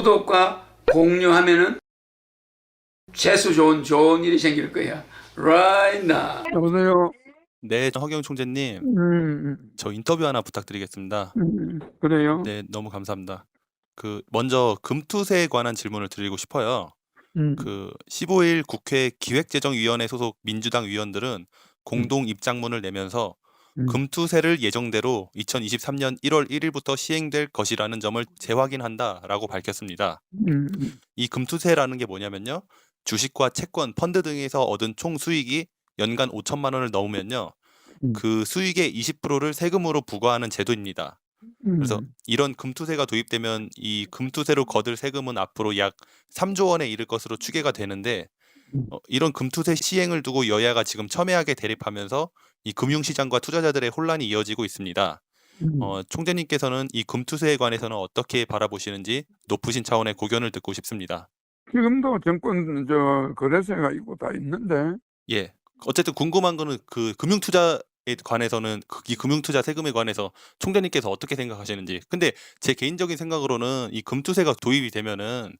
구독과 공유하면은 재수 좋은 좋은 일이 생길 거야. Right now. 여보세요. 네, 허경 총재님, 음, 저 인터뷰 하나 부탁드리겠습니다. 음, 그래요. 네, 너무 감사합니다. 그 먼저 금투세에 관한 질문을 드리고 싶어요. 음, 그 15일 국회 기획재정위원회 소속 민주당 위원들은 공동 입장문을 내면서 음. 금투세를 예정대로 2023년 1월 1일부터 시행될 것이라는 점을 재확인한다라고 밝혔습니다. 음, 음, 이 금투세라는 게 뭐냐면요. 주식과 채권, 펀드 등에서 얻은 총 수익이 연간 5천만 원을 넘으면요. 음. 그 수익의 20%를 세금으로 부과하는 제도입니다. 그래서 음, 이런 금투세가 도입되면 이 금투세로 거둘 세금은 앞으로 약 3조 원에 이를 것으로 추계가 되는데 음. 어, 이런 금투세 시행을 두고 여야가 지금 첨예하게 대립하면서 이 금융시장과 투자자들의 혼란이 이어지고 있습니다. 음. 어, 총재님께서는 이 금투세에 관해서는 어떻게 바라보시는지 높으신 차원의 고견을 듣고 싶습니다. 지금도 정권 저 거래세가 있고 다 있는데 예. 어쨌든 궁금한 거는 그 금융 투자에 관해서는 그- 이 금융 투자 세금에 관해서 총재님께서 어떻게 생각하시는지. 근데 제 개인적인 생각으로는 이 금투세가 도입이 되면은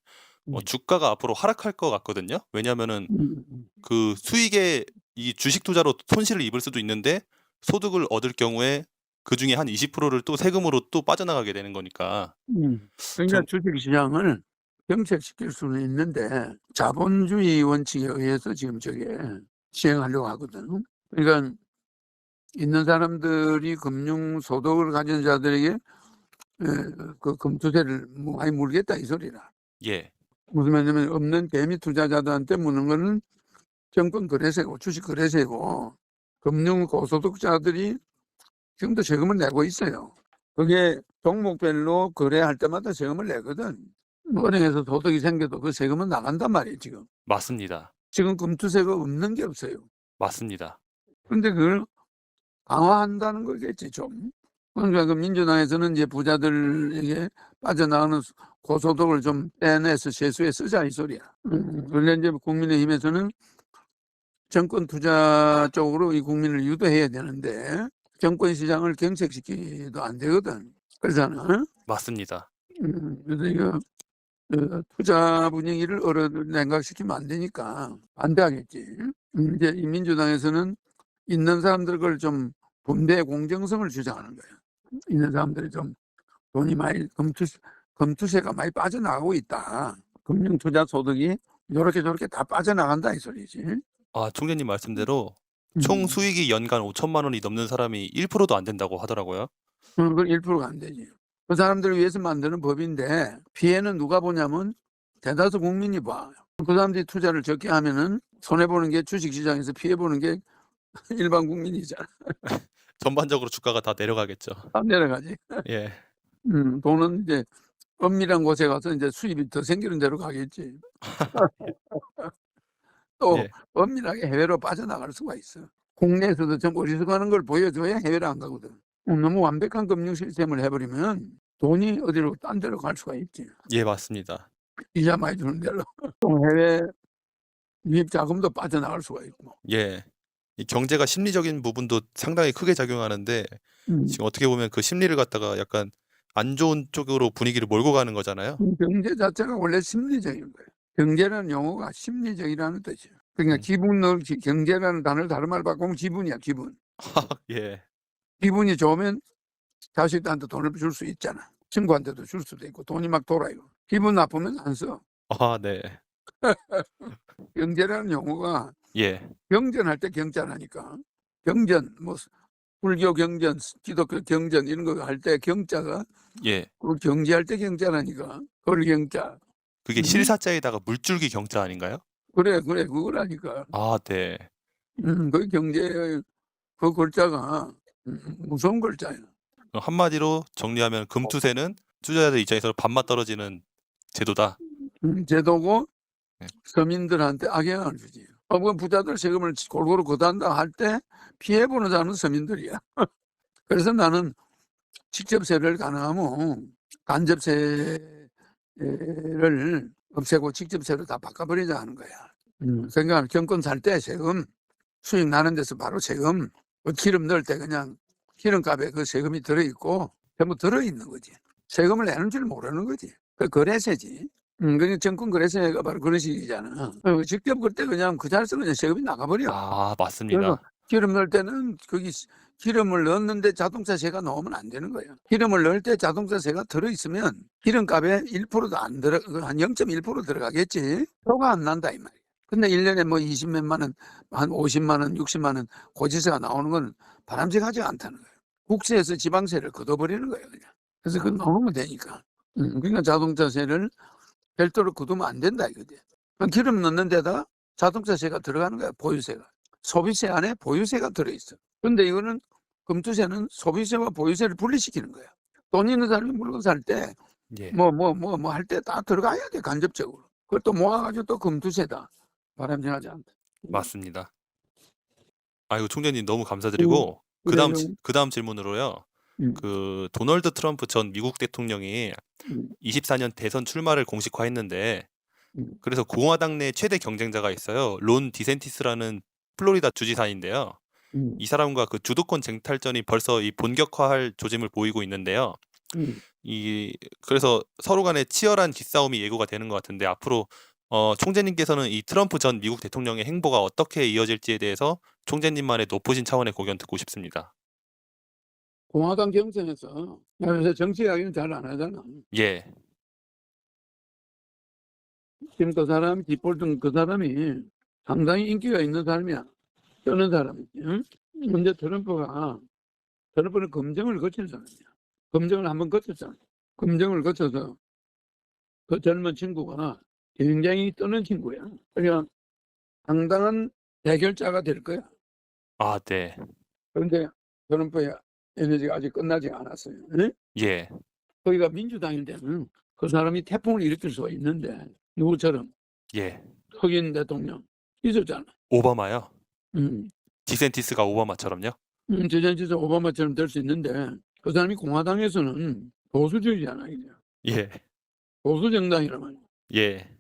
어, 음. 주가가 앞으로 하락할 것 같거든요. 왜냐하면은 음, 그 수익에 이 주식 투자로 손실을 입을 수도 있는데 소득을 얻을 경우에 그 중에 한 20%를 또 세금으로 또 빠져나가게 되는 거니까. 음. 그러니까 좀- 주식시장을 정책시킬 수는 있는데 자본주의 원칙에 의해서 지금 저게 시행하려고 하거든. 그러니까 있는 사람들이 금융 소득을 가진 자들에게 에, 그 금투세를 뭐 많이 물겠다 이 소리라. 예. 무슨 말이냐면 없는 개미 투자자들한테 무는 거는 정권 거래세고 주식 거래세고 금융 고소득자들이 지금도 세금을 내고 있어요. 그게 종목별로 거래할 때마다 세금을 내거든. 은행에서 소득이 생겨도 그 세금은 나간단 말이에요, 지금. 맞습니다. 지금 금투세가 없는 게 없어요. 맞습니다. 근데 그걸 강화한다는 거겠지, 좀. 그러니까 그 민주당에서는 이제 부자들에게 빠져나가는 수- 고소득을 좀 빼내서 세수에 쓰자 이 소리야. 음, 그런데 이제 국민의힘에서는 정권 투자 쪽으로 이 국민을 유도해야 되는데 정권 시장을 경색시키도 안 되거든. 그러잖아. 맞습니다. 음, 그래서 이거 그 투자 분위기를 얼어 냉각시키면 안 되니까 반대하겠지. 음, 이제 이 민주당에서는 있는 사람들 걸좀 분배 공정성을 주장하는 거예요. 있는 사람들이 좀 돈이 많이 금투 금투세가 많이 빠져나가고 있다. 금융 투자 소득이 요렇게 저렇게 다 빠져나간다 이 소리지. 아, 총재님 말씀대로 총 음, 수익이 연간 5천만 원이 넘는 사람이 1%도 안 된다고 하더라고요. 어, 그건 1%가 안 되지. 그 사람들을 위해서 만드는 법인데 피해는 누가 보냐면 대다수 국민이 봐. 그 사람들이 투자를 적게 하면은 손해 보는 게 주식 시장에서 피해 보는 게 일반 국민이잖아. 전반적으로 주가가 다 내려가겠죠. 안 내려가지. 예. 음, 돈은 이제 엄밀한 곳에 가서 이제 수입이 더 생기는 대로 가겠지. 또 예. 엄밀하게 해외로 빠져나갈 수가 있어. 국내에서도 좀 어리석어하는 걸 보여줘야 해외로 안 가거든. 음, 너무 완벽한 금융 시스템을 해버리면 돈이 어디로 딴 데로 갈 수가 있지. 예, 맞습니다. 이자 많이 주는 데로. 또 해외 유입 자금도 빠져나갈 수가 있고. 예. 이 경제가 심리적인 부분도 상당히 크게 작용하는데 음, 지금 어떻게 보면 그 심리를 갖다가 약간 안 좋은 쪽으로 분위기를 몰고 가는 거잖아요. 경제 자체가 원래 심리적인 거예요. 경제라는 용어가 심리적이라는 뜻이에요. 그러니까 음. 기분을 기- 경제라는 단어를 다른 말로 바꾸면 기분이야 기분. 예. 기분이 좋으면 자식들한테 돈을 줄 수 있잖아. 친구한테도 줄 수도 있고 돈이 막 돌아요. 기분 나쁘면 안 써. 아, 네. 경제라는 용어가 예. 경전할 때 경전하니까 경전 뭐 불교 경전, 기독교 경전 이런 거 할 때 경자가 예. 그 경제할 때 경자라니까 그걸 경자. 그게 음. 실사자에다가 물줄기 경자 아닌가요? 그래 그래 그거라니까. 아, 네. 음, 그 경제 그 글자가 음, 무서운 글자야. 그럼 한마디로 정리하면 금투세는 투자자들 입장에서 밥맛 떨어지는 제도다. 음, 제도고 네. 서민들한테 악영향을 주지. 어, 그 부자들 세금을 골고루 거둔다 할 때 피해 보는 자는 서민들이야. 그래서 나는 직접세를 가능하면 간접세 를 없애고 직접세로 다 바꿔버리자 하는 거야. 음, 그러니까 정권 살 때 세금 수익 나는 데서 바로 세금 그 기름 넣을 때 그냥 기름값에 그 세금이 들어있고 전부 들어있는 거지. 세금을 내는 줄 모르는 거지. 그 거래세지. 음, 그게 정권 거래세가 바로 그런 식이잖아. 어, 직접 그때 그냥 그 자리에서 그냥 세금이 나가버려. 아 맞습니다. 기름 넣을 때는 거기 시- 기름을 넣었는데 자동차세가 넣으면 안 되는 거예요. 기름을 넣을 때 자동차세가 들어있으면 기름값에 1%도 안 들어, 한 0.1% 들어가겠지. 표가 안 난다, 이 말이야. 근데 1년에 뭐 20몇만 원, 한 50만 원, 60만 원 고지세가 나오는 건 바람직하지 않다는 거예요. 국세에서 지방세를 걷어버리는 거예요, 그냥. 그래서 그건 넣으면 되니까. 음, 그러니까 자동차세를 별도로 걷으면 안 된다, 이거지. 기름 넣는 데다가 자동차세가 들어가는 거야, 보유세가. 소비세 안에 보유세가 들어있어. 근데 이거는 금투세는 소비세와 보유세를 분리시키는 거야. 돈 있는 사람이 물건 살 때 예. 뭐 뭐 뭐 뭐 할 때 다 들어가야 돼 간접적으로. 그걸 또 모아가지고 또 금투세다. 바람직하지 않다. 맞습니다. 아이고 총재님 너무 감사드리고 그 다음 그래요. 그 다음 질문으로요. 음. 그 도널드 트럼프 전 미국 대통령이 음. 24년 대선 출마를 공식화했는데 음. 그래서 공화당 내 최대 경쟁자가 있어요. 론 디센티스라는 플로리다 주지사인데요. 음. 이 사람과 그 주도권 쟁탈전이 벌써 이 본격화할 조짐을 보이고 있는데요. 음. 이 그래서 서로 간에 치열한 기싸움이 예고가 되는 것 같은데 앞으로 어, 총재님께서는 이 트럼프 전 미국 대통령의 행보가 어떻게 이어질지에 대해서 총재님만의 높으신 차원의 고견 듣고 싶습니다. 공화당 경선에서 나 요새 정치 이야기는 잘 안 하잖아. 예, 지금 그 사람 뒷볼등 그 사람이 상당히 인기가 있는 사람이야. 떠는 사람이지. 응? 근데 트럼프가 트럼프는 검증을 거친 사람이야. 검증을 한번 거쳤잖아. 검증을 거쳐서 그 젊은 친구가 굉장히 떠는 친구야. 그러니까 상당한 대결자가 될 거야. 아, 네, 그런데 트럼프의 에너지가 아직 끝나지 않았어요. 응? 예, 거기가 민주당일 때는 그 사람이 태풍을 일으킬 수가 있는데 누구처럼 예. 흑인 대통령 있었잖아. 오바마요? 음. 디센티스가 오바마처럼요? 음, 제전지사 오바마처럼 될 수 있는데 그 사람이 공화당에서는 보수주의잖아. 이게. 예, 보수 정당이란 말이야. 예,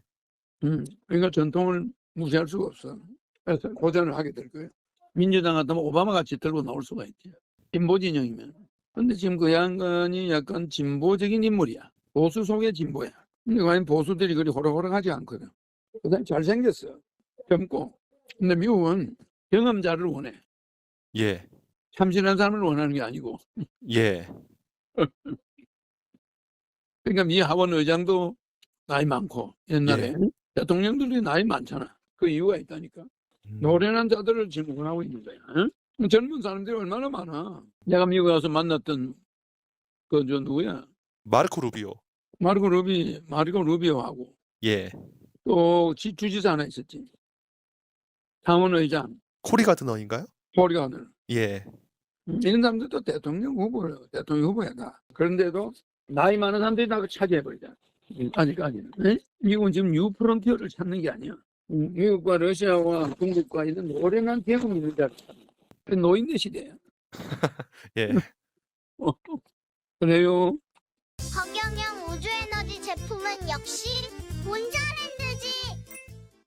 음. 그러니까 전통을 무시할 수가 없어. 그래서 고전을 하게 될 거예요. 민주당 같으면 오바마 같이 들고 나올 수가 있지. 진보 진영이면. 근데 지금 그 양반이 약간 진보적인 인물이야. 보수 속의 진보야. 근데 과연 보수들이 그리 호락호락하지 않거든. 그 사람이 잘생겼어. 젊고. 근데 미국은 경험자를 원해. 예, 참신한 사람을 원하는 게 아니고. 예, 그러니까 미 하원 의장도 나이 많고 옛날에 대통령들이 나이 많잖아. 그 이유가 있다니까. 음, 노련한 자들을 원하고 있는 거야. 응? 젊은 사람들이 얼마나 많아. 내가 미국 가서 만났던 그 저 누구야? 마르코 루비오. 마르고 루비, 마르고 루비오하고 예, 또 지, 주지사 하나 있었지. 상원 의장, 코리 가드너인가요? 포리가들. 예, 이런 사람들도 대통령 후보를 대통령 후보야 다. 그런데도 나이 많은 사람들이 다 차지해버리자. 아직까지는. 응? 미국은 지금 뉴 프론티어를 찾는 게 아니야. 음, 미국과 러시아와 중국과 이런 오랜한 경험이 있는 자를 찾는 거야. 그 노인네 시대야. 예. 어, 그래요. 허경영 우주에너지 제품은 역시 본전